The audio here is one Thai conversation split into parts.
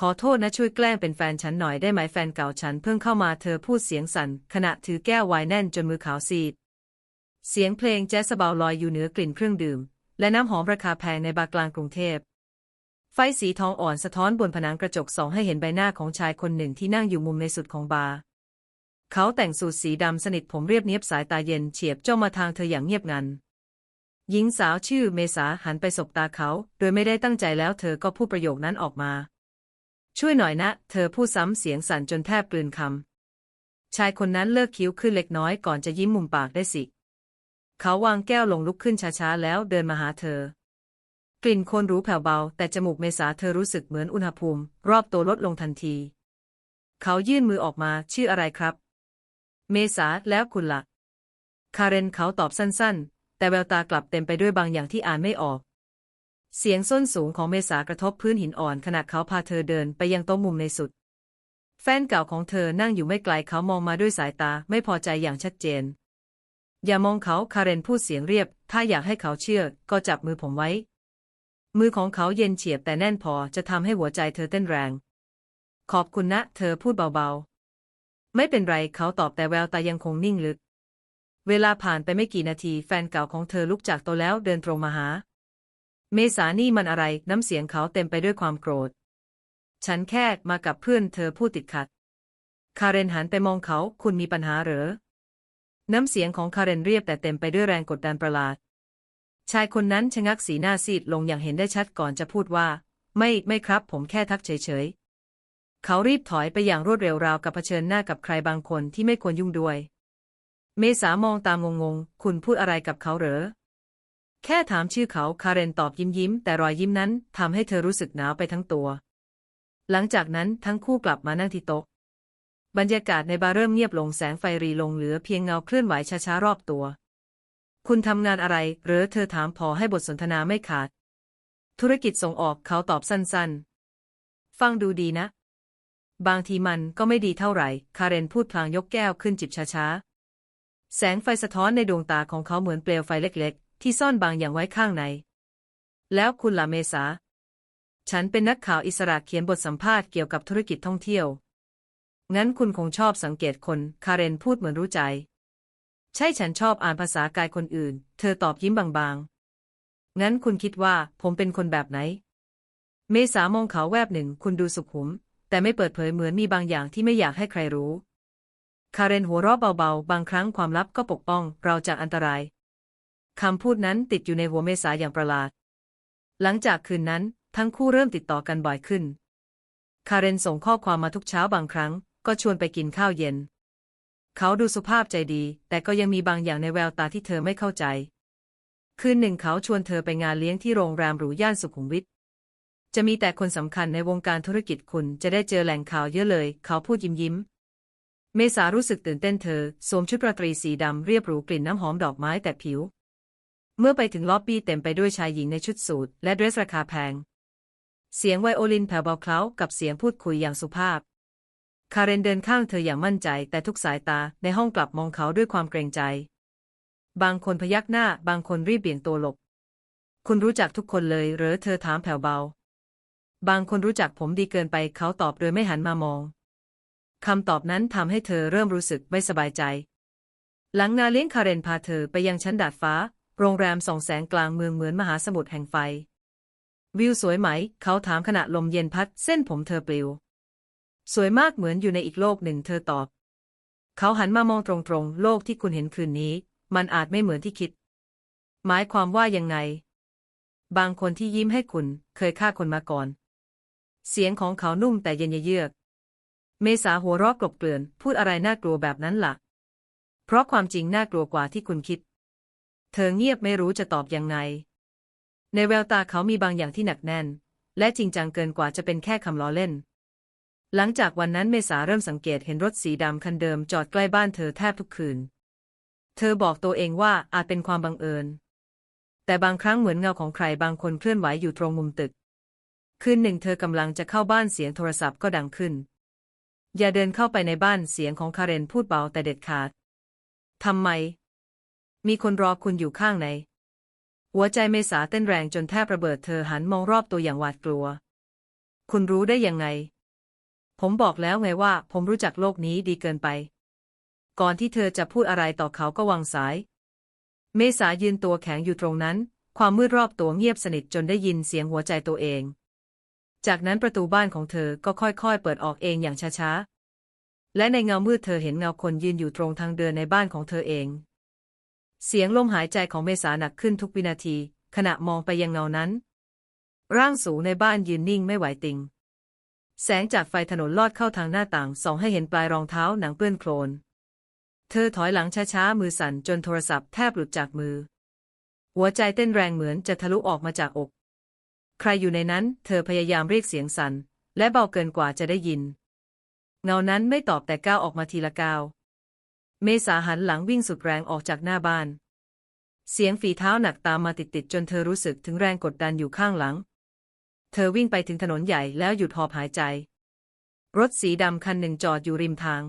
ขอโทษนะช่วยแกล้งเป็นแฟนฉันหน่อยได้ไหมแฟนเก่าฉันเพิ่งเข้ามาเธอพูดเสียงสั่นขณะถือแก้วไวน์แน่นจนมือขาวซีด เสียงเพลงแจ๊สเบาลอยอยู่เหนือกลิ่นเครื่องดื่ม และน้ำหอมราคาแพงในบาร์กลางกรุงเทพ ไฟสีทองอ่อนสะท้อนบนผนังกระจกส่องให้เห็นใบหน้าของชายคนหนึ่งที่นั่งอยู่มุมในสุดของบาร์ เขาแต่งสูทสีดำสนิทผมเรียบเนียบสายตาเย็นเฉียบจ้องมาทางเธออย่างเงียบงันหญิงสาวชื่อเมษาหันไปสบตาเขา โดยไม่ได้ตั้งใจแล้วเธอก็พูดประโยคนั้นออกมา ช่วยหน่อยนะ เธอพูดซ้ำเสียงสั่นจนแทบกลืนคำ ชายคนนั้นเลิกคิ้วขึ้นเล็กน้อยก่อนจะยิ้มมุมปากได้สิ เขาวางแก้วลงลุกขึ้นช้าๆ แล้วเดินมาหาเธอ กลิ่นคนรู้แผ่วเบา แต่จมูกเมษาเธอรู้สึกเหมือนอุณหภูมิ รอบตัวลดลงทันที เขายื่นมือออกมาชื่ออะไรครับ เมษาแล้วคุณละ่ะ คาเรนเขาตอบสั้นๆ แต่แววตากลับเต็มไปด้วยบางอย่างที่อ่านไม่ออก เสียงส้นสูงของเมษากระทบพื้นหินอ่อนขณะเขาพาเธอเดินไปยังโต๊ะมุมในสุด แฟนเก่าของเธอนั่งอยู่ไม่ไกลเขามองมาด้วยสายตาไม่พอใจอย่างชัดเจน อย่ามองเขาคาเรนพูดเสียงเรียบ ถ้าอยากให้เขาเชื่อ ก็จับมือผมไว้ มือของเขาเย็นเฉียบแต่แน่นพอจะทำให้หัวใจเธอเต้นแรง ขอบคุณนะ เธอพูดเบาๆ ไม่เป็นไรเขาตอบแต่แววตายังคงนิ่งลึก เวลาผ่านไปไม่กี่นาทีแฟนเก่าของเธอลุกจากโต๊ะแล้วเดินตรงมาหา เมษานี่มันอะไร น้ำเสียงเขาเต็มไปด้วยความโกรธ ฉันแค่มากับเพื่อนเธอพูดติดขัด คาเรนหันไปมองเขา คุณมีปัญหาเหรอ น้ำเสียงของคาเรนเรียบแต่เต็มไปด้วยแรงกดดันประหลาด ชายคนนั้นชะงักสีหน้าซีดลงอย่างเห็นได้ชัดก่อนจะพูดว่า ไม่ไม่ครับ ผมแค่ทักเฉยๆ เขารีบถอยไปอย่างรวดเร็วราวกับเผชิญหน้ากับใครบางคนที่ไม่ควรยุ่งด้วย เมษามองตามงงๆ คุณพูดอะไรกับเขาเหรอ แค่ถามชื่อเขาคาเรนตอบยิ้มยิ้มแต่รอยยิ้มนั้นทำให้เธอรู้สึกหนาวไปทั้งตัว หลังจากนั้นทั้งคู่กลับมานั่งที่โต๊ะบรรยากาศในบาร์เริ่มเงียบลงแสงไฟรีลงเหลือเพียงเงาเคลื่อนไหวช้าๆรอบตัว คุณทำงานอะไร หรือเธอถามพอให้บทสนทนาไม่ขาด ธุรกิจส่งออกเขาตอบสั้นๆ ฟังดูดีนะ บางทีมันก็ไม่ดีเท่าไหร่ คาเรนพูดพลางยกแก้วขึ้นจิบช้าๆ แสงไฟสะท้อนในดวงตาของเขาเหมือนเปลวไฟเล็ก ที่ซ่อนบางอย่างไว้ข้างใน แล้วคุณล่ะเมษา ฉันเป็นนักข่าวอิสระเขียนบทสัมภาษณ์เกี่ยวกับธุรกิจท่องเที่ยว งั้นคุณคงชอบสังเกตคน คาเรนพูดเหมือนรู้ใจ ใช่ฉันชอบอ่านภาษากายคนอื่น เธอตอบยิ้มบางๆ งั้นคุณคิดว่าผมเป็นคนแบบไหน เมษามองเขาแวบหนึ่ง คุณดูสุขุม แต่ไม่เปิดเผยเหมือนมีบางอย่างที่ไม่อยากให้ใครรู้คาเรนหัวเราะเบาๆ บางครั้งความลับก็ปกป้องเราจากอันตราย คำพูดนั้นติดอยู่ในหัวเมษาอย่างประหลาด หลังจากคืนนั้น ทั้งคู่เริ่มติดต่อกันบ่อยขึ้น คาเรนส่งข้อความมาทุกเช้าบางครั้ง ก็ชวนไปกินข้าวเย็น เขาดูสุภาพใจดี แต่ก็ยังมีบางอย่างในแววตาที่เธอไม่เข้าใจ คืนหนึ่งเขาชวนเธอไปงานเลี้ยงที่โรงแรมหรูย่านสุขุมวิทจะมีแต่คนสำคัญในวงการธุรกิจคุณจะได้เจอแหล่งข่าวเยอะเลย เขาพูดยิ้มยิ้ม เมษารู้สึกตื่นเต้นเธอ สวมชุดราตรีสีดำเรียบหรูกลิ่นน้ำหอมดอกไม้แต่ผิว เมื่อไปถึงล็อบบี้เต็มไปด้วยชายหญิงในชุดสูทและเดรสราคาแพง เสียงไวโอลินแผ่วเบาเคล้ากับเสียงพูดคุยอย่างสุภาพ คาเรนเดินข้างเธออย่างมั่นใจ แต่ทุกสายตาในห้องกลับมองเขาด้วยความเกรงใจ บางคนพยักหน้า บางคนรีบเบี่ยงตัวหลบ คุณรู้จักทุกคนเลยหรือเธอถามแผ่วเบา บางคนรู้จักผมดีเกินไปเขาตอบโดยไม่หันมามองคำตอบนั้นทำให้เธอเริ่มรู้สึกไม่สบายใจ หลังงาเลี้ยงคาเรนพาเธอไปยังชั้นดาดฟ้า โรงแรมส่องแสงกลางเมืองเหมือนมหาสมุทรแห่งไฟ วิวสวยไหม เขาถามขณะลมเย็นพัดเส้นผมเธอปลิว สวยมากเหมือนอยู่ในอีกโลกหนึ่งเธอตอบ เขาหันมามองตรงๆ โลกที่คุณเห็นคืนนี้ มันอาจไม่เหมือนที่คิด หมายความว่ายังไง บางคนที่ยิ้มให้คุณเคยฆ่าคนมาก่อน เสียงของเขานุ่มแต่เย็นเยือก เมษาหัวเราะกลบเกลื่อน พูดอะไรน่ากลัวแบบนั้นละ่ะ เพราะความจริงน่ากลัวกว่าที่คุณคิด เธอเงียบไม่รู้จะตอบยังไง ในแววตาเขามีบางอย่างที่หนักแน่น และจริงจังเกินกว่าจะเป็นแค่คำล้อเล่น หลังจากวันนั้นเมษาเริ่มสังเกตเห็นรถสีดำคันเดิมจอดใกล้บ้านเธอแทบทุกคืน เธอบอกตัวเองว่าอาจเป็นความบังเอิญ แต่บางครั้งเหมือนเงาของใครบางคนเคลื่อนไหวอยู่ตรงมุมตึก คืนหนึ่งเธอกำลังจะเข้าบ้านเสียงโทรศัพท์ก็ดังขึ้น อย่าเดินเข้าไปในบ้านเสียงของคาเรนพูดเบาแต่เด็ดขาดทำไม มีคนรอคุณอยู่ข้างใน หัวใจเมษาเต้นแรงจนแทบระเบิดเธอหันมองรอบตัวอย่างหวาดกลัว คุณรู้ได้ยังไง ผมบอกแล้วไงว่า ผมรู้จักโลกนี้ดีเกินไป ก่อนที่เธอจะพูดอะไรต่อเขาก็วางสาย เมษายืนตัวแข็งอยู่ตรงนั้น ความมืดรอบตัวเงียบสนิทจนได้ยินเสียงหัวใจตัวเอง จากนั้นประตูบ้านของเธอก็ค่อยๆ เปิดออกเองอย่างช้าๆและในเงามืดเธอเห็นเงาคนยืนอยู่ตรงทางเดินในบ้านของเธอเอง เสียงลมหายใจของเมษาหนักขึ้นทุกวินาที ขณะมองไปยังเงานั้น ร่างสูงในบ้านยืนนิ่งไม่ไหวติง แสงจากไฟถนนลอดเข้าทางหน้าต่างส่องให้เห็นปลายรองเท้าหนังเปื้อนโคลน เธอถอยหลังช้าๆ มือสั่นจนโทรศัพท์แทบหลุดจากมือ หัวใจเต้นแรงเหมือนจะทะลุออกมาจากอก ใครอยู่ในนั้น เธอพยายามเรียกเสียงสั่นและเบาเกินกว่าจะได้ยิน เงานั้นไม่ตอบแต่ก้าวออกมาทีละก้าว เมษาหันหลังวิ่งสุดแรงออกจากหน้าบ้าน เสียงฝีเท้าหนักตามมาติดๆจนเธอรู้สึกถึงแรงกดดันอยู่ข้างหลัง เธอวิ่งไปถึงถนนใหญ่แล้วหยุดหอบหายใจ รถสีดำคันหนึ่งจอดอยู่ริมทาง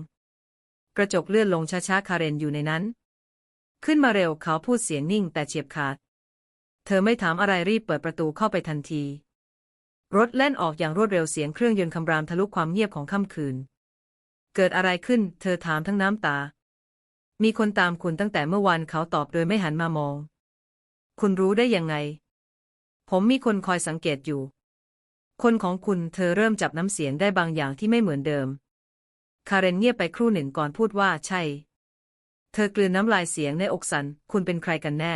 กระจกเลื่อนลงช้าๆคาเรนอยู่ในนั้น ขึ้นมาเร็วเขาพูดเสียงนิ่งแต่เฉียบขาด เธอไม่ถามอะไรรีบเปิดประตูเข้าไปทันที รถแล่นออกอย่างรวดเร็วเสียงเครื่องยนต์คำรามทะลุความเงียบของค่ำคืน เกิดอะไรขึ้น เธอถามทั้งน้ำตา มีคนตามคุณตั้งแต่เมื่อวานเขาตอบโดยไม่หันมามอง คุณรู้ได้ยังไง ผมมีคนคอยสังเกตอยู่ คนของคุณเธอเริ่มจับน้ำเสียงได้บางอย่างที่ไม่เหมือนเดิม คาเรนเงียบไปครู่หนึ่งก่อนพูดว่าใช่ เธอกลืนน้ำลายเสียงในอกสัน คุณเป็นใครกันแน่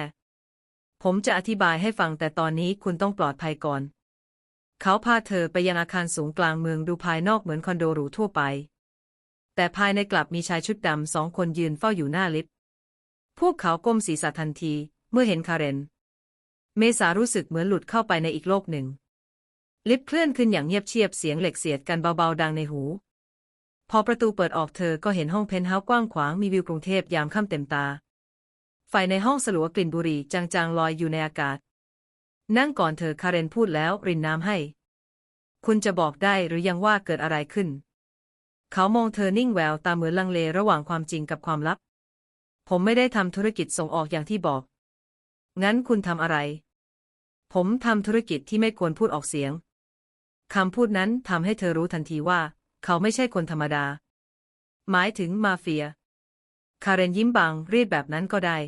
ผมจะอธิบายให้ฟังแต่ตอนนี้คุณต้องปลอดภัยก่อน เขาพาเธอไปยังอาคารสูงกลางเมืองดูภายนอกเหมือนคอนโดหรูทั่วไป แต่ภายในกลับมีชายชุดดำสองคนยืนเฝ้าอยู่หน้าลิฟต์ พวกเขาก้มศีรษะทันทีเมื่อเห็นคาเรน เมษารู้สึกเหมือนหลุดเข้าไปในอีกโลกหนึ่ง ลิฟต์เคลื่อนขึ้นอย่างเงียบเชียบเสียงเหล็กเสียดกันเบาๆดังในหู พอประตูเปิดออกเธอก็เห็นห้องเพนท์เฮาส์กว้างขวางมีวิวกรุงเทพยามค่ำเต็มตา ไฟในห้องสลัวกลิ่นบุหรี่จางๆลอยอยู่ในอากาศ นั่งก่อนเธอคาเรนพูดแล้วรินน้ำให้ คุณจะบอกได้หรือยังว่าเกิดอะไรขึ้น เขามองเธอนิ่งแววตาเหมือนลังเลระหว่างความจริงกับความลับ ผมไม่ได้ทำธุรกิจส่งออกอย่างที่บอก งั้นคุณทำอะไร ผมทำธุรกิจที่ไม่ควรพูดออกเสียงคำพูดนั้นทำให้เธอรู้ทันทีว่า เขาไม่ใช่คนธรรมดา หมายถึงมาเฟีย คาเรนยิ้มบางรีดแบบนั้นก็ได้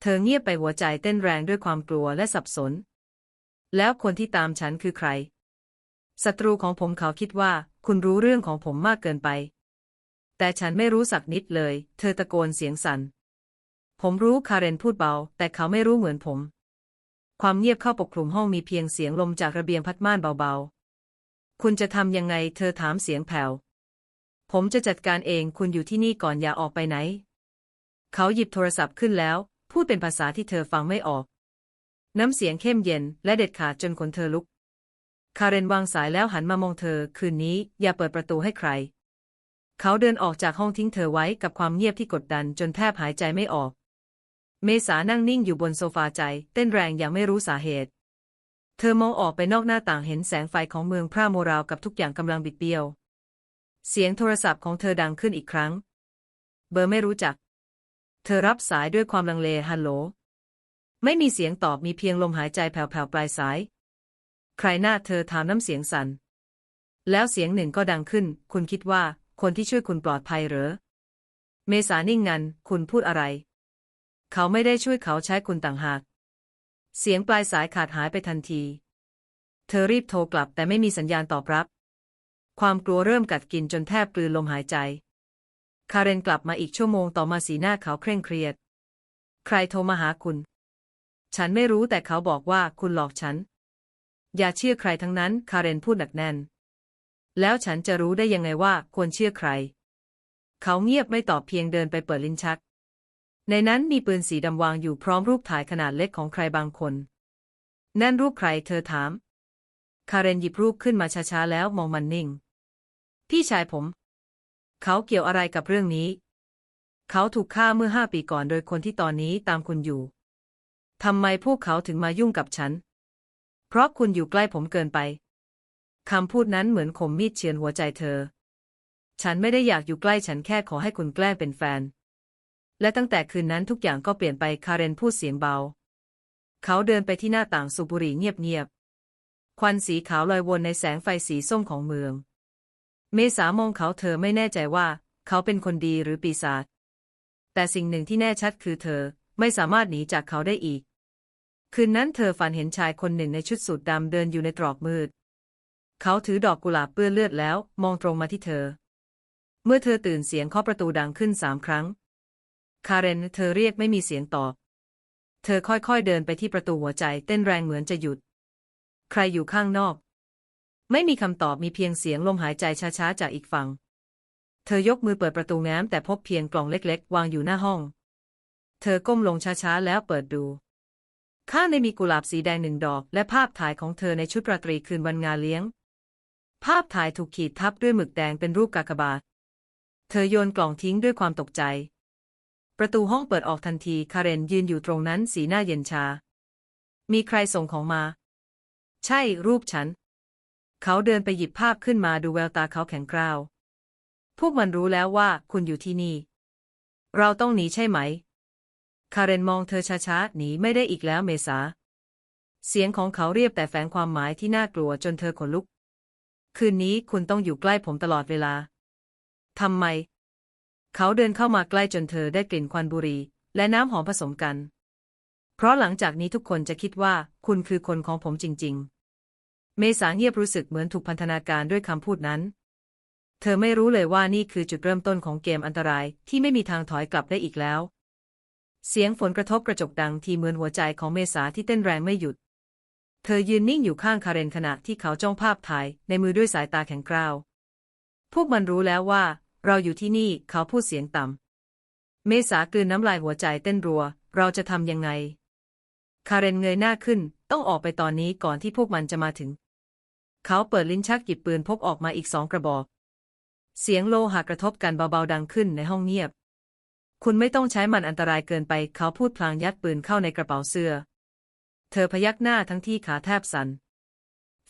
เธอเงียบไปหัวใจเต้นแรงด้วยความกลัวและสับสน แล้วคนที่ตามฉันคือใครศัตรูของผมเขาคิดว่า คุณรู้เรื่องของผมมากเกินไป แต่ฉันไม่รู้สักนิดเลย เธอตะโกนเสียงสัน่น ผมรู้คาเรนพูดเบา แต่เขาไม่รู้เหมือนผม ความเงียบเข้าปกคลุมห้องมีเพียงเสียงลมจากระเบียงพัดม่านเบาๆ คุณจะทำยังไง เธอถามเสียงแผ่ว ผมจะจัดการเอง คุณอยู่ที่นี่ก่อนอย่าออกไปไหน เขาหยิบโทรศัพท์ขึ้นแล้ว พูดเป็นภาษาที่เธอฟังไม่ออก น้ำเสียงเข้มเย็นและเด็ดขาดจนขนเธอลุก คาเรนวางสายแล้วหันมามองเธอ คืนนี้อย่าเปิดประตูให้ใคร เขาเดินออกจากห้องทิ้งเธอไว้กับความเงียบที่กดดันจนแทบหายใจไม่ออก เมษานั่งนิ่งอยู่บนโซฟาใจ เต้นแรงอย่างไม่รู้สาเหตุ เธอมองออกไปนอกหน้าต่างเห็นแสงไฟของเมืองพร่าโมราวกับทุกอย่างกำลังบิดเบี้ยว เสียงโทรศัพท์ของเธอดังขึ้นอีกครั้ง เบอร์ไม่รู้จัก เธอรับสายด้วยความลังเลฮัลโหล ไม่มีเสียงตอบมีเพียงลมหายใจแผ่วๆปลายสาย ใครหน้าเธอถามน้ำเสียงสัน่น แล้วเสียงหนึ่งก็ดังขึ้น คุณคิดว่า คนที่ช่วยคุณปลอดภัยหรอเมษานิ่งงัน คุณพูดอะไร เขาไม่ได้ช่วยเขาใช้คุณต่างหาก เสียงปลายสายขาดหายไปทันที เธอรีบโทรกลับแต่ไม่มีสัญญาณตอบรับ ความกลัวเริ่มกัดกินจนแทบกลืนลมหายใจ คาเรนกลับมาอีกชั่วโมงต่อมาสีหน้าเขาเคร่งเครียด ใครโทรมาหาคุณ ฉันไม่รู้แต่เขาบอกว่าคุณหลอกฉัน อย่าเชื่อใครทั้งนั้น คาเรนพูดหนักแน่น แล้วฉันจะรู้ได้ยังไงว่าควรเชื่อใคร เขาเงียบไม่ตอบเพียงเดินไปเปิดลิ้นชัก ในนั้นมีปืนสีดำวางอยู่พร้อมรูปถ่ายขนาดเล็กของใครบางคน นั่นรูปใครเธอถาม คาเรนหยิบรูปขึ้นมาช้าๆแล้วมองมันนิ่ง พี่ชายผม เขาเกี่ยวอะไรกับเรื่องนี้ เขาถูกฆ่าเมื่อห้าปีก่อนโดยคนที่ตอนนี้ตามคุณอยู่ทำไมพวกเขาถึงมายุ่งกับฉัน เพราะคุณอยู่ใกล้ผมเกินไป คำพูดนั้นเหมือนคมมีดเฉือนหัวใจเธอ ฉันไม่ได้อยากอยู่ใกล้ฉันแค่ขอให้คุณแกล้งเป็นแฟน และตั้งแต่คืนนั้นทุกอย่างก็เปลี่ยนไปคาเรนพูดเสียงเบา เขาเดินไปที่หน้าต่างสูบบุหรี่เงียบๆ ควันสีขาวลอยวนในแสงไฟสีส้มของเมือง เมษามองเขาเธอไม่แน่ใจว่า เขาเป็นคนดีหรือปีศาจ แต่สิ่งหนึ่งที่แน่ชัดคือเธอไม่สามารถหนีจากเขาได้อีก คืนนั้นเธอฝันเห็นชายคนหนึ่งในชุดสูทดำเดินอยู่ในตรอกมืด เขาถือดอกกุหลาบเปื้อนเลือดแล้ว มองตรงมาที่เธอ เมื่อเธอตื่นเสียงเคาะประตูดังขึ้นสามครั้ง คาเรนเธอเรียกไม่มีเสียงตอบ เธอค่อยๆเดินไปที่ประตูหัวใจเต้นแรงเหมือนจะหยุด ใครอยู่ข้างนอก ไม่มีคำตอบมีเพียงเสียงลมหายใจช้าๆจากอีกฝั่ง เธอยกมือเปิดประตูแง้มแต่พบเพียงกล่องเล็ก ๆ วางอยู่หน้าห้อง เธอก้มลงช้าๆแล้วเปิดดู ข้างในมีกุหลาบสีแดงหนึ่งดอก และภาพถ่ายของเธอในชุดราตรีคืนวันงานเลี้ยง ภาพถ่ายถูกขีดทับด้วยหมึกแดงเป็นรูปกากบาท เธอโยนกล่องทิ้งด้วยความตกใจ ประตูห้องเปิดออกทันทีคาเรนยืนอยู่ตรงนั้นสีหน้าเย็นชา มีใครส่งของมา ใช่รูปฉัน เขาเดินไปหยิบภาพขึ้นมาดูแววตาเขาแข็งกร้าว พวกมันรู้แล้วว่าคุณอยู่ที่นี่ เราต้องหนีใช่ไหม คาเรนมองเธอช้าๆ หนีไม่ได้อีกแล้วเมษา เสียงของเขาเรียบแต่แฝงความหมายที่น่ากลัวจนเธอขนลุก คืนนี้คุณต้องอยู่ใกล้ผมตลอดเวลา ทำไม เขาเดินเข้ามาใกล้จนเธอได้กลิ่นควันบุหรี่และน้ำหอมผสมกัน เพราะหลังจากนี้ทุกคนจะคิดว่าคุณคือคนของผมจริง ๆ เมษาเงียบรู้สึกเหมือนถูกพันธนาการด้วยคำพูดนั้น เธอไม่รู้เลยว่านี่คือจุดเริ่มต้นของเกมอันตรายที่ไม่มีทางถอยกลับได้อีกแล้ว เสียงฝนกระทบกระจกดังทีเหมือนหัวใจของเมษาที่เต้นแรงไม่หยุด เธอยืนนิ่งอยู่ข้างคาเรนขณะที่เขาจ้องภาพถ่ายในมือด้วยสายตาแข็งกร้าว พวกมันรู้แล้วว่า เราอยู่ที่นี่เขาพูดเสียงต่ำ เมษากลืนน้ำลายหัวใจเต้นรัว เราจะทำยังไง คาเรนเงยหน้าขึ้น ต้องออกไปตอนนี้ก่อนที่พวกมันจะมาถึง เขาเปิดลิ้นชักหยิบปืนพกออกมาอีกสองกระบอก เสียงโลหะกระทบกันเบาๆดังขึ้นในห้องเงียบ คุณไม่ต้องใช้มันอันตรายเกินไป เขาพูดพลางยัดปืนเข้าในกระเป๋าเสื้อ เธอพยักหน้าทั้งที่ขาแทบสัน่น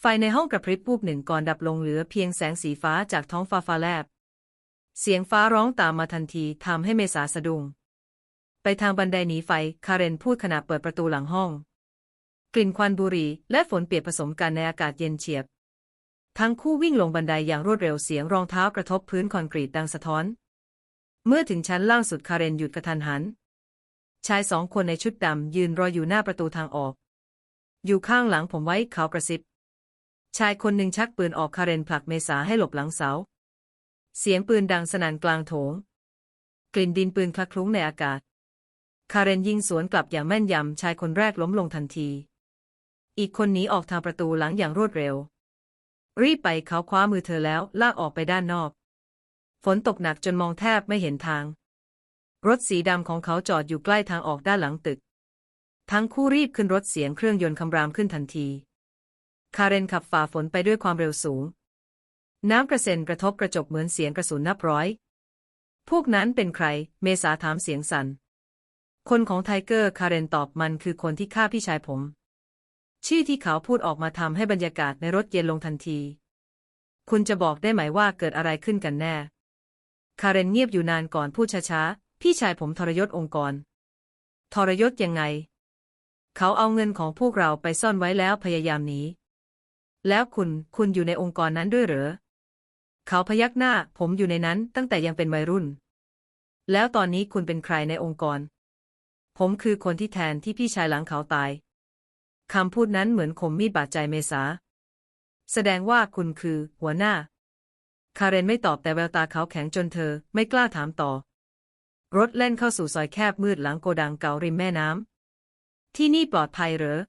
ไฟในห้องกระพริบวูบหนึ่งก่อนดับลงเหลือเพียงแสงสีฟ้าจากท้องฟ้าฟ้าแลบ เสียงฟ้าร้องตามมาทันทีทำให้เมษาสะดุ้ง ไปทางบันไดหนีไฟ คาเรนพูดขณะเปิดประตูหลังห้อง กลิ่นควันบุหรี่และฝนเปียกผสมกันในอากาศเย็นเฉียบ ทั้งคู่วิ่งลงบันไดอย่างรวดเร็วเสียงรองเท้ากระทบพื้นคอนกรีตดังสะท้อน เมื่อถึงชั้นล่างสุดคาเรนหยุดกระทันหัน ชายสองคนในชุดดำยืนรออยู่หน้าประตูทางออก อยู่ข้างหลังผมไว้เขากระซิบ ชายคนหนึ่งชักปืนออกคาเรนผลักเมษาให้หลบหลังเสา เสียงปืนดังสนั่นกลางโถง กลิ่นดินปืนคละคลุ้งในอากาศ คาเรนยิงสวนกลับอย่างแม่นยำชายคนแรกล้มลงทันที อีกคนหนีออกทางประตูหลังอย่างรวดเร็ว รีบไปเขาคว้ามือเธอแล้วลากออกไปด้านนอก ฝนตกหนักจนมองแทบไม่เห็นทาง รถสีดำของเขาจอดอยู่ใกล้ทางออกด้านหลังตึก ทั้งคู่รีบขึ้นรถเสียงเครื่องยนต์คำรามขึ้นทันที คาเรนขับฝ่าฝนไปด้วยความเร็วสูง น้ำกระเซ็นกระทบกระจกเหมือนเสียงกระสุนนับร้อย พวกนั้นเป็นใคร เมษาถามเสียงสัน่น คนของไทเกอร์คาเรนตอบมันคือคนที่ฆ่าพี่ชายผม ชื่อที่เขาพูดออกมาทำให้บรรยากาศในรถเย็นลงทันที คุณจะบอกได้ไหมว่าเกิดอะไรขึ้นกันแน่ คาเรนเงียบอยู่นานก่อนพูดช้าๆ พี่ชายผมทรยศองค์กร ทรยศยังไง เขาเอาเงินของพวกเราไปซ่อนไว้แล้วพยายามหนี แล้วคุณ คุณอยู่ในองค์กรนั้นด้วยเหรอ เขาพยักหน้า ผมอยู่ในนั้นตั้งแต่ยังเป็นวัยรุ่น แล้วตอนนี้คุณเป็นใครในองค์กร ผมคือคนที่แทนที่พี่ชายหลังเขาตาย คำพูดนั้นเหมือนคมมีดบาดใจเมษา แสดงว่าคุณคือหัวหน้า คาเรนไม่ตอบแต่แววตาเขาแข็งจนเธอไม่กล้าถามต่อ รถเล่นเข้าสู่ซอยแคบมืดหลังโกดังเก่าริมแม่น้ำ ที่นี่ปลอดภัยเหรอ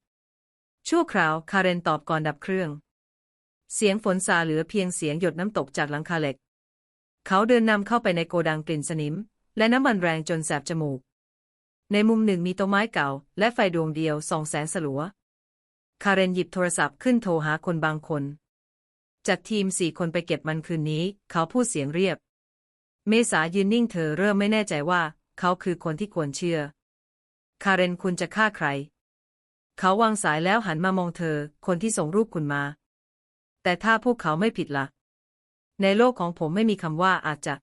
ชั่วคราวคาเรนตอบก่อนดับเครื่อง เสียงฝนซาเหลือเพียงเสียงหยดน้ำตกจากหลังคาเหล็ก เขาเดินนำเข้าไปในโกดังกลิ่นสนิม และน้ำมันแรงจนแสบจมูก ในมุมหนึ่งมีโต๊ะไม้เก่า และไฟดวงเดียวส่องแสงสลัว คาเรนหยิบโทรศัพท์ขึ้นโทรหาคนบางคน จัดทีมสี่คนไปเก็บมันคืนนี้ เขาพูดเสียงเรียบ เมษายืนนิ่งเธอเริ่มไม่แน่ใจว่า เขาคือคนที่ควรเชื่อ คาเรนคุณจะฆ่าใคร เขาวางสายแล้วหันมามองเธอ คนที่ส่งรูปคุณมา แต่ถ้าพวกเขาไม่ผิดละ่ะ ในโลกของผมไม่มีคำว่าอาจจะ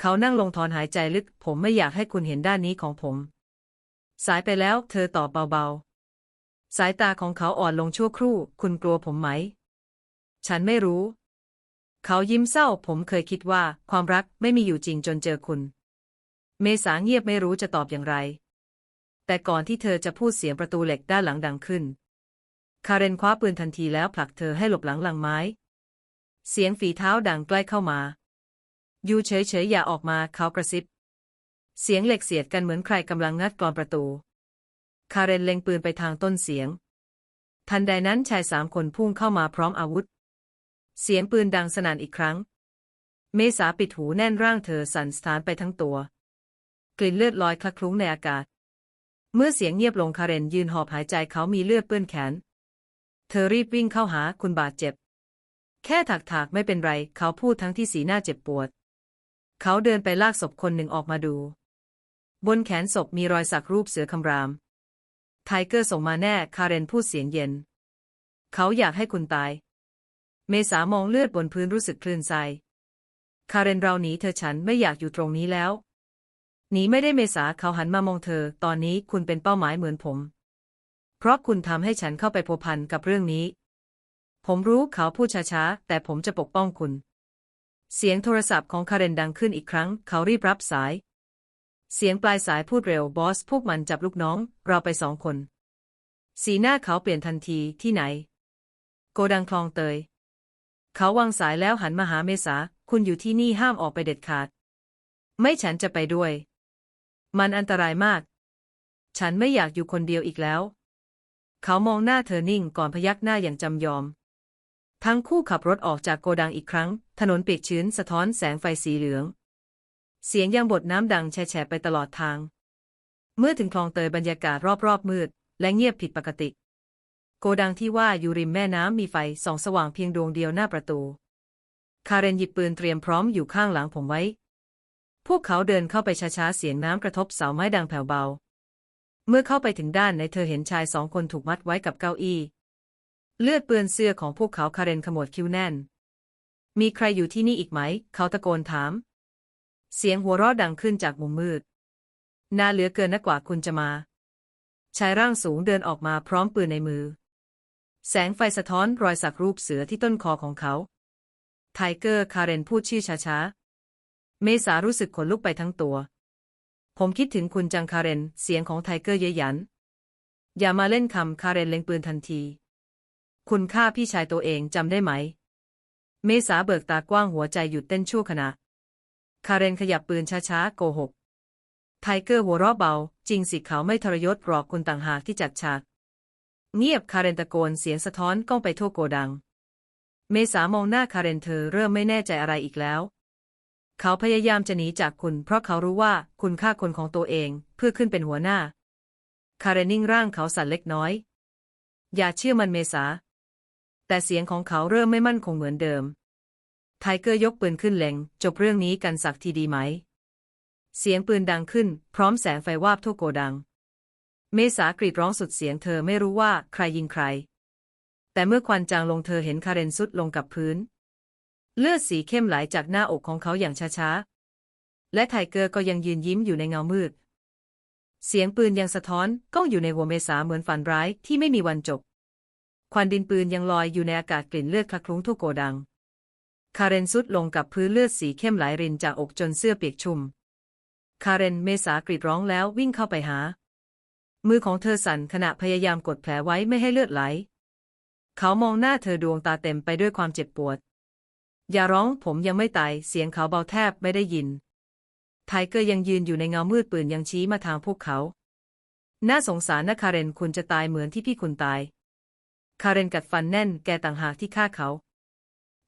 เขานั่งลงถอนหายใจลึก ผมไม่อยากให้คุณเห็นด้านนี้ของผม สายไปแล้ว เธอตอบเบาๆ สายตาของเขาอ่อนลงชั่วครู่ คุณกลัวผมไหม ฉันไม่รู้ เขายิ้มเศร้า ผมเคยคิดว่าความรักไม่มีอยู่จริงจนเจอคุณ เมษาเงียบไม่รู้จะตอบอย่างไร แต่ก่อนที่เธอจะพูดเสียงประตูเหล็กด้านหลังดังขึ้น คาเรนคว้าปืนทันทีแล้วผลักเธอให้หลบหลังหลังไม้ เสียงฝีเท้าดังใกล้เข้ามา อยู่เฉยๆอย่าออกมาเขากระซิบ เสียงเหล็กเสียดกันเหมือนใครกำลังงัดกรอนประตู คาเรนเล็งปืนไปทางต้นเสียงทันใดนั้นชายสามคนพุ่งเข้ามาพร้อมอาวุธ เสียงปืนดังสนั่นอีกครั้ง เมษาปิดหูแน่นร่างเธอสั่นสะท้านไปทั้งตัว กลิ่นเลือดลอยคละคลุ้งในอากาศ เมื่อเสียงเงียบลงคาเรนยืนหอบหายใจเขามีเลือดเปื้อนแขน เธอรีบวิ่งเข้าหาคุณบาดเจ็บ แค่ถักถากๆไม่เป็นไร เขาพูดทั้งที่สีหน้าเจ็บปวด เขาเดินไปลากศพคนหนึ่งออกมาดู บนแขนศพมีรอยสักรูปเสือคำราม ไทเกอร์ส่งมาแน่คาเรนพูดเสียงเย็น เขาอยากให้คุณตาย เมษามองเลือดบนพื้นรู้สึกคลื่นใจคาเรนเราหนีเธอฉันไม่อยากอยู่ตรงนี้แล้ว หนีไม่ได้เมษาเขาหันมามองเธอ ตอนนี้คุณเป็นเป้าหมายเหมือนผม เพราะคุณทำให้ฉันเข้าไปพัวพันกับเรื่องนี้ ผมรู้เขาพูดช้าๆ แต่ผมจะปกป้องคุณ เสียงโทรศัพท์ของคาเรนดังขึ้นอีกครั้ง เขารีบรับสาย เสียงปลายสายพูดเร็วบอสพวกมันจับลูกน้อง เราไปสองคน สีหน้าเขาเปลี่ยนทันทีที่ไหน โกดังคลองเตย เขาวางสายแล้วหันมาหาเมษา คุณอยู่ที่นี่ห้ามออกไปเด็ดขาด ไม่ฉันจะไปด้วย มันอันตรายมาก ฉันไม่อยากอยู่คนเดียวอีกแล้ว เขามองหน้าเธอนิ่งก่อนพยักหน้าอย่างจำยอม ทั้งคู่ขับรถออกจากโกดังอีกครั้ง ถนนเปียกชื้นสะท้อนแสงไฟสีเหลือง เสียงยางบดน้ำดังแฉะไปตลอดทาง เมื่อถึงคลองเตยบรรยากาศรอบๆมืด และเงียบผิดปกติ โกดังที่ว่าอยู่ริมแม่น้ำมีไฟส่องสว่างเพียงดวงเดียวหน้าประตู คาเรนหยิบปืนเตรียมพร้อมอยู่ข้างหลังผมไว้ พวกเขาเดินเข้าไปช้าๆ เสียงน้ำกระทบเสาไม้ดังแผ่วเบา เมื่อเข้าไปถึงด้านในเธอเห็นชายสองคนถูกมัดไว้กับเก้าอี้ เลือดเปื้อนเสื้อของพวกเขาคาเรนขมวดคิ้วแน่น มีใครอยู่ที่นี่อีกไหม เขาตะโกนถาม เสียงหัวเราะดังขึ้นจากมุมมืด น่าเหลือเกินนักกว่าคุณจะมาชายร่างสูงเดินออกมาพร้อมปืนในมือ แสงไฟสะท้อนรอยสักรูปเสือที่ต้นคอของเขา ไทเกอร์คาเรนพูดชื่อช้าๆ เมษารู้สึกขนลุกไปทั้งตัว ผมคิดถึงคุณจังคาเรน เสียงของไทเกอร์เยยหยัน อย่ามาเล่นคำคาเรนเล็งปืนทันที คุณฆ่าพี่ชายตัวเองจำได้ไหม เมษาเบิกตากว้างหัวใจหยุดเต้นชั่วขณะ คาเรนขยับปืนช้าๆ โกหก ไทเกอร์หัวเราะเบา จริงสิเขาไม่ทรยศหรอกคุณต่างหากที่จัดฉาก เงียบคาเรนตะโกนเสียงสะท้อนก้องไปทั่วโกดัง เมษามองหน้าคาเรนเธอเริ่มไม่แน่ใจอะไรอีกแล้ว เขาพยายามจะหนีจากคุณ เพราะเขารู้ว่าคุณฆ่าคนของตัวเองเพื่อขึ้นเป็นหัวหน้า คาเรนนิ่งร่างเขาสั่นเล็กน้อย อย่าเชื่อมันเมษา แต่เสียงของเขาเริ่มไม่มั่นคงเหมือนเดิม ไทเกอร์ยกปืนขึ้นเล็ง จบเรื่องนี้กันสักทีดีไหม เสียงปืนดังขึ้น พร้อมแสงไฟวาบทั่วโกดัง เมษากรีดร้องสุดเสียงเธอไม่รู้ว่าใครยิงใคร แต่เมื่อควันจางลงเธอเห็นคาเรนสุดลงกับพื้น เลือดสีเข้มไหลจากหน้าอกของเขาอย่างช้าๆ และไทเกอร์ก็ยังยืนยิ้มอยู่ในเงามืด เสียงปืนยังสะท้อนก้องอยู่ในหัวเมษาเหมือนฝันร้ายที่ไม่มีวันจบ ควันดินปืนยังลอยอยู่ในอากาศกลิ่นเลือดคละคลุ้งทั่วโกดัง คาเรนสุดลงกับพื้นเลือดสีเข้มไหลรินจากอกจนเสื้อเปียกชุ่ม คาเรนเมษากรีดร้องแล้ววิ่งเข้าไปหา มือของเธอสั่นขณะพยายามกดแผลไว้ไม่ให้เลือดไหล เขามองหน้าเธอดวงตาเต็มไปด้วยความเจ็บปวด อย่าร้องผมยังไม่ตาย เสียงเขาเบาแทบไม่ได้ยิน ไทเกอร์ยังยืนอยู่ในเงามืดปืนยังชี้มาทางพวกเขา น่าสงสารนะคาเรนคุณจะตายเหมือนที่พี่คุณตาย คาเรนกัดฟันแน่นแกต่างหากที่ฆ่าเขา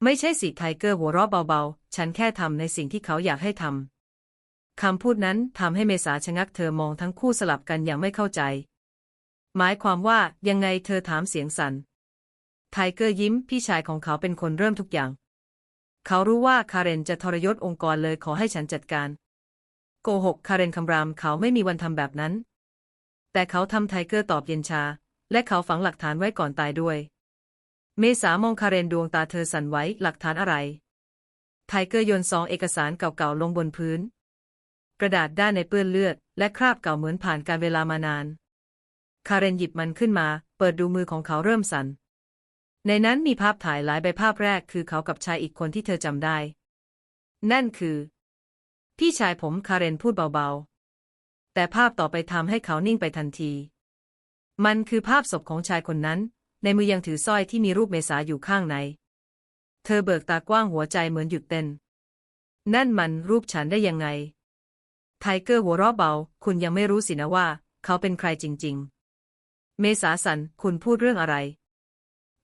ไม่ใช่สิไทเกอร์หัวเราะเบาๆ ฉันแค่ทำในสิ่งที่เขาอยากให้ทำ คำพูดนั้นทำให้เมษาชะงักเธอมองทั้งคู่สลับกันอย่างไม่เข้าใจ หมายความว่ายังไงเธอถามเสียงสัน่นไทเกอร์ยิ้มพี่ชายของเขาเป็นคนเริ่มทุกอย่าง เขารู้ว่าคาเรนจะทรยศองค์กรเลยขอให้ฉันจัดการ โกหกคาเรนคำรามเขาไม่มีวันทำแบบนั้น แต่เขาทำไทเกอร์ตอบเย็นชา และเขาฝังหลักฐานไว้ก่อนตายด้วย เมษามองคาเรนดวงตาเธอสั่นไว้หลักฐานอะไร ไทเกอร์โยนซองเอกสารเก่าๆลงบนพื้น กระดาษด้านในเปื้อนเลือด และคราบเก่าเหมือนผ่านการเวลามานาน คาเรนหยิบมันขึ้นมา เปิดดูมือของเขาเริ่มสั่น ในนั้นมีภาพถ่ายหลายใบภาพแรกคือเขากับชายอีกคนที่เธอจำได้ นั่นคือ พี่ชายผมคาเรนพูดเบาๆ แต่ภาพต่อไปทำให้เขานิ่งไปทันที มันคือภาพศพของชายคนนั้น ในมือยังถือสร้อยที่มีรูปเมษาอยู่ข้างใน เธอเบิกตากว้างหัวใจเหมือนหยุดเต้น นั่นมันรูปฉันได้ยังไง ไทเกอร์หัวเราะเบา คุณยังไม่รู้สินะว่า เขาเป็นใครจริง ๆ เมษาสัน คุณพูดเรื่องอะไร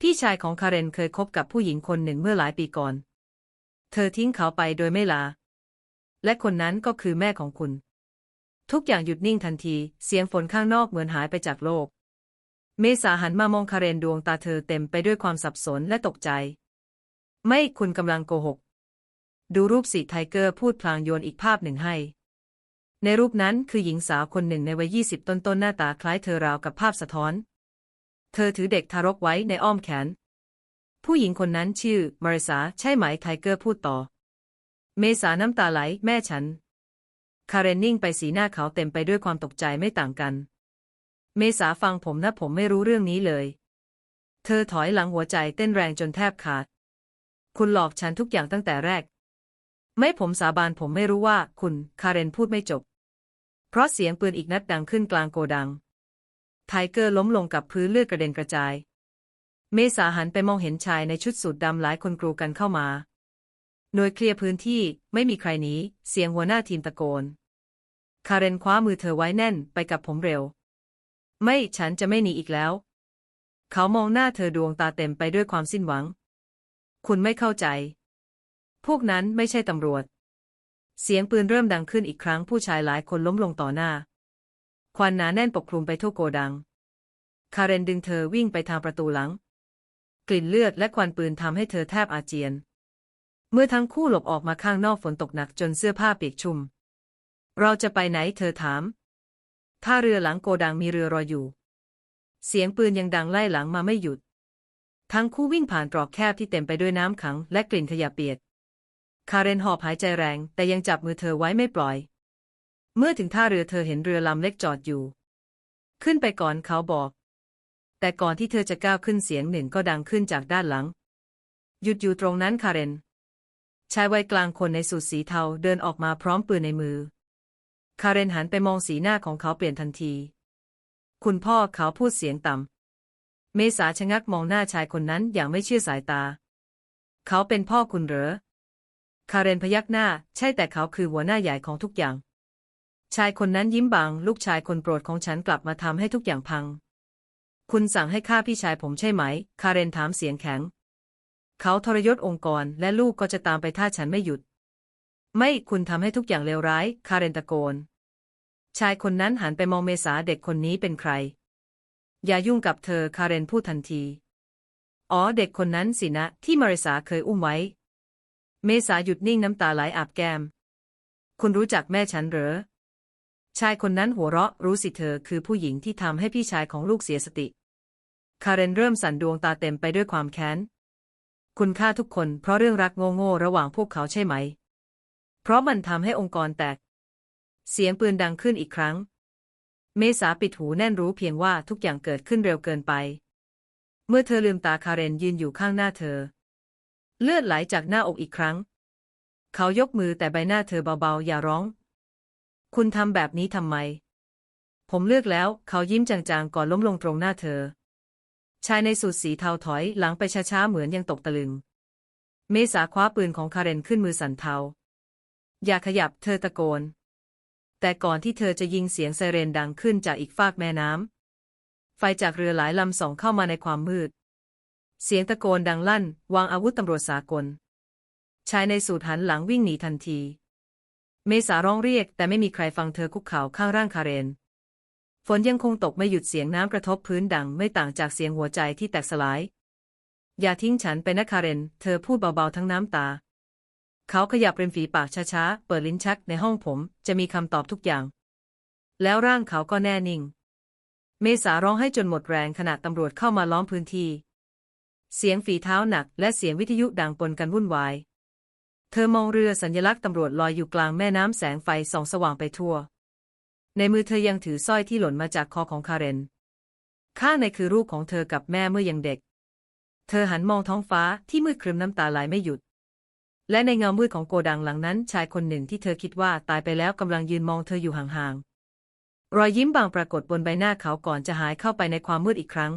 พี่ชายของคาเรนเคยคบกับผู้หญิงคนหนึ่งเมื่อหลายปีก่อน เธอทิ้งเขาไปโดยไม่ลา และคนนั้นก็คือแม่ของคุณ ทุกอย่างหยุดนิ่งทันที เสียงฝนข้างนอกเหมือนหายไปจากโลก เมษาหันมามองคาเรนดวงตาเธอเต็มไปด้วยความสับสนและตกใจ ไม่คุณกำลังโกหก ดูรูปสิไทเกอร์พูดพลางโยนอีกภาพหนึ่งให้ ในรูปนั้นคือหญิงสาวคนหนึ่งในวัยยี่สิบต้นๆ หน้าตาคล้ายเธอราวกับภาพสะท้อน เธอถือเด็กทารกไว้ในอ้อมแขน ผู้หญิงคนนั้นชื่อ มาริสาใช่ไหมไทเกอร์พูดต่อ เมษาน้ำตาไหลแม่ฉัน คาเรนนิ่งไปสีหน้าเขาเต็มไปด้วยความตกใจไม่ต่างกัน เมษาฟังผมนะผมไม่รู้เรื่องนี้เลย เธอถอยหลังหัวใจเต้นแรงจนแทบขาด คุณหลอกฉันทุกอย่างตั้งแต่แรก ไม่ผมสาบานผมไม่รู้ว่าคุณ คาเรนพูดไม่จบ เพราะเสียงปืนอีกนัดดังขึ้นกลางโกดัง ไทเกอร์ล้มลงกับพื้นเลือดกระเด็นกระจาย เมษาหันไปมองเห็นชายในชุดสูทดำหลายคนกรูกันเข้ามา หน่วยเคลียร์พื้นที่ไม่มีใครหนีเสียงหัวหน้าทีมตะโกน คาเรนคว้ามือเธอไว้แน่นไปกับผมเร็ว ไม่ฉันจะไม่หนีอีกแล้ว เขามองหน้าเธอดวงตาเต็มไปด้วยความสิ้นหวัง คุณไม่เข้าใจ พวกนั้นไม่ใช่ตำรวจ เสียงปืนเริ่มดังขึ้นอีกครั้งผู้ชายหลายคนล้มลงต่อหน้า ควันหนาแน่นปกคลุมไปทั่วโกดัง คาเรนดึงเธอวิ่งไปทางประตูหลัง กลิ่นเลือดและควันปืนทำให้เธอแทบอาเจียน เมื่อทั้งคู่หลบออกมาข้างนอกฝนตกหนักจนเสื้อผ้าเปียกชุ่ม เราจะไปไหนเธอถามท่าเรือหลังโกดังมีเรือรออยู่ เสียงปืนยังดังไล่หลังมาไม่หยุด ทั้งคู่วิ่งผ่านตรอกแคบที่เต็มไปด้วยน้ำขังและกลิ่นขยะเปียก คาเรนหอบหายใจแรง แต่ยังจับมือเธอไว้ไม่ปล่อย เมื่อถึงท่าเรือเธอเห็นเรือลำเล็กจอดอยู่ ขึ้นไปก่อนเขาบอก แต่ก่อนที่เธอจะก้าวขึ้นเสียงหนึ่งก็ดังขึ้นจากด้านหลัง หยุดอยู่ตรงนั้นคาเรน ชายวัยกลางคนในสูทสีเทาเดินออกมาพร้อมปืนในมือ คาเรนหันไปมองสีหน้าของเขาเปลี่ยนทันที คุณพ่อเขาพูดเสียงต่ำ เมษาชะงักมองหน้าชายคนนั้นอย่างไม่เชื่อสายตา เขาเป็นพ่อคุณเหรอ คาเรนพยักหน้า ใช่แต่เขาคือหัวหน้าใหญ่ของทุกอย่าง ชายคนนั้นยิ้มบาง ลูกชายคนโปรดของฉันกลับมาทำให้ทุกอย่างพัง คุณสั่งให้ฆ่าพี่ชายผมใช่ไหม คาเรนถามเสียงแข็ง เขาทรยศองค์กรและลูกก็จะตามไปถ้าฉันไม่หยุด ไม่คุณทำให้ทุกอย่างเลวร้าย คาเรนตะโกน ชายคนนั้นหันไปมองเมษาเด็กคนนี้เป็นใคร อย่ายุ่งกับเธอ คาเรนพูดทันที อ๋อเด็กคนนั้นสินะที่มาริสาเคยอุ้มไว้ เมษาหยุดนิ่งน้ำตาไหลอาบแก้ม คุณรู้จักแม่ฉันเหรอ ชายคนนั้นหัวเราะรู้สิเธอคือผู้หญิงที่ทำให้พี่ชายของลูกเสียสติ คาเรนเริ่มสั่นดวงตาเต็มไปด้วยความแค้น คุณฆ่าทุกคนเพราะเรื่องรักโง่ๆระหว่างพวกเขาใช่ไหม เพราะมันทำให้องค์กรแตก เสียงปืนดังขึ้นอีกครั้ง เมษาปิดหูแน่นรู้เพียงว่าทุกอย่างเกิดขึ้นเร็วเกินไป เมื่อเธอลืมตาคาเรนยืนอยู่ข้างหน้าเธอ เลือดไหลจากหน้าอกอีกครั้ง เขายกมือแต่ใบหน้าเธอเบาๆ อย่าร้อง คุณทำแบบนี้ทำไม ผมเลือกแล้ว เขายิ้มจางๆ ก่อนล้มลงตรงหน้าเธอ ชายในสูทสีเทาถอยหลังไปช้าๆ เหมือนยังตกตะลึง เมษาคว้าปืนของคาเรนขึ้นมือสั่นเทา อย่าขยับเธอตะโกน แต่ก่อนที่เธอจะยิงเสียงไซเรนดังขึ้นจากอีกฟากแม่น้ำไฟจากเรือหลายลำส่องเข้ามาในความมืด เสียงตะโกนดังลั่น วางอาวุธตำรวจสากล ชายในสูทหันหลังวิ่งหนีทันที เมษาร้องเรียกแต่ไม่มีใครฟังเธอคุกเข่าข้างร่างคาเรน ฝนยังคงตกไม่หยุดเสียงน้ำกระทบพื้นดังไม่ต่างจากเสียงหัวใจที่แตกสลาย อย่าทิ้งฉันไปนะคาเรน เธอพูดเบาๆทั้งน้ำตา เขาขยับริมฝีปากช้าๆ เปิดลิ้นชักในห้องผม จะมีคำตอบทุกอย่าง แล้วร่างเขาก็แน่นิ่ง เมษาร้องให้จนหมดแรงขณะตำรวจเข้ามาล้อมพื้นที่ เสียงฝีเท้าหนักและเสียงวิทยุดังปนกันวุ่นวาย เธอมองเรือสัญลักษณ์ตำรวจลอยอยู่กลางแม่น้ำแสงไฟส่องสว่างไปทั่ว ในมือเธอยังถือสร้อยที่หล่นมาจากคอของคาเรน ข้างในคือรูปของเธอกับแม่เมื่อยังเด็ก เธอหันมองท้องฟ้าที่มืดครึมน้ำตาไหลไม่หยุด และในเงามืดของโกดังหลังนั้น ชายคนหนึ่งที่เธอคิดว่าตายไปแล้วกำลังยืนมองเธออยู่ห่างๆ รอยยิ้มบางปรากฏบนใบหน้าเขาก่อนจะหายเข้าไปในความมืดอีกครั้ง